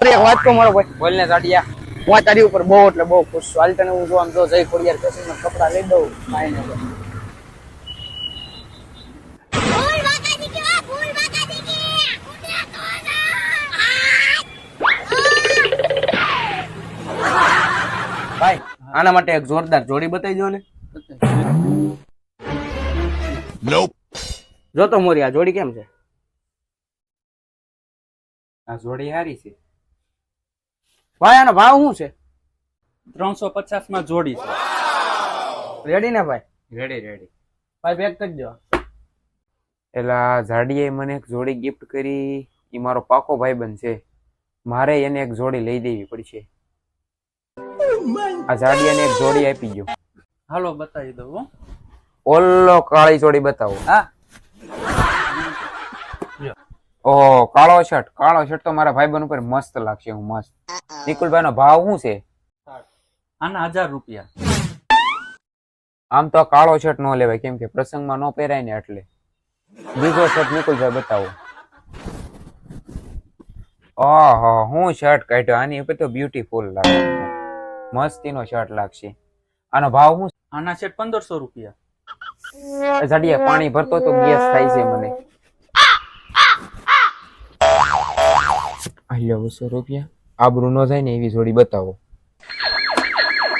અરે એક વાત તો મારો ભાઈ. બોલ ને સાડિયા હું તારી ઉપર બહુ એટલે બહુ ખુશ છું. હાલ તને હું જો આમ જો જઈ ખોડિયાર ફેશન કપડા લઈ દઉં. ભાઈ આના માટે એક જોરદાર જોડી બતાવી દો ને. જો તો મોરી આ જોડી કેમ છે? આ જોડી હારી છે. ભાઈ આનો ભાવ શું છે? ત્રણસો પચાસમાં જોડી છે. રેડી ને ભાઈ? રેડી રેડી ભાઈ પેક કરી દો. એલા ઝાડીએ મને એક જોડી ગિફ્ટ કરી. એ મારો પાકો ભાઈ છે. મારે એને એક જોડી લઈ દેવી પડશે. આ ઝાડિયાને એક જોડી આપી ગયો હાલો બતાવી દઉં ઓલ્લો ઓલો કાળી જોડી બતાવો. હા. ઓહો કાળો શર્ટ. કાળો શર્ટ તો મારા ભાઈબંધ ઉપર મસ્ત લાગશે હું મસ્ત. નિકુલભાઈ નો ભાવ શું છે? આના હજાર રૂપિયા. આમ તો કાળો શર્ટ ન લેવાય કેમ કે પ્રસંગમાં ન પહેરાય ને એટલે. બીજો શર્ટ નિકુલભાઈ બતાવો. ઓહો હું શર્ટ કાઢ્યો? આની ઉપર તો બ્યુટીફુલ લાગે. મસ્તીનો શર્ટ લાગશે. આનો ભાવ શું આના શર્ટ પંદરસો રૂપિયા. ઝાડિયા પાણી ભરતો તો ગેસ થાય છે મને. આલ્યો બસો રૂપિયા? આબરૂ ન જાય ને એવી જોડી બતાવો.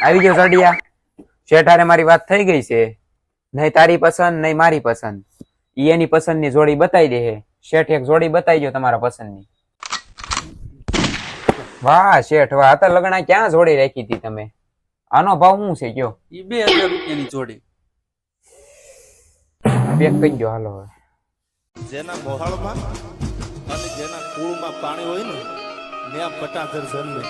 આવી જાઓ ઝાડિયા શેઠારે મારી વાત થઈ ગઈ છે. નહીં તારી પસંદ નહીં મારી પસંદ. ઈ એની પસંદની જોડી બતાવી દે છે શેઠ એક જોડી બતાવી દો તમારા પસંદની. વાહ શેઠ વાહ. આ તો લગણા ક્યાં જોડી રાખી હતી તમે? આનો ભાવ શું છે કયો? એ બે હજાર રૂપિયાની જોડી. પેક કહી દો હાલો હવે. જેના મોહાળમાં અને જેના કુળમાં પાણી હોય ને ત્યાં પટાધર જન્મે.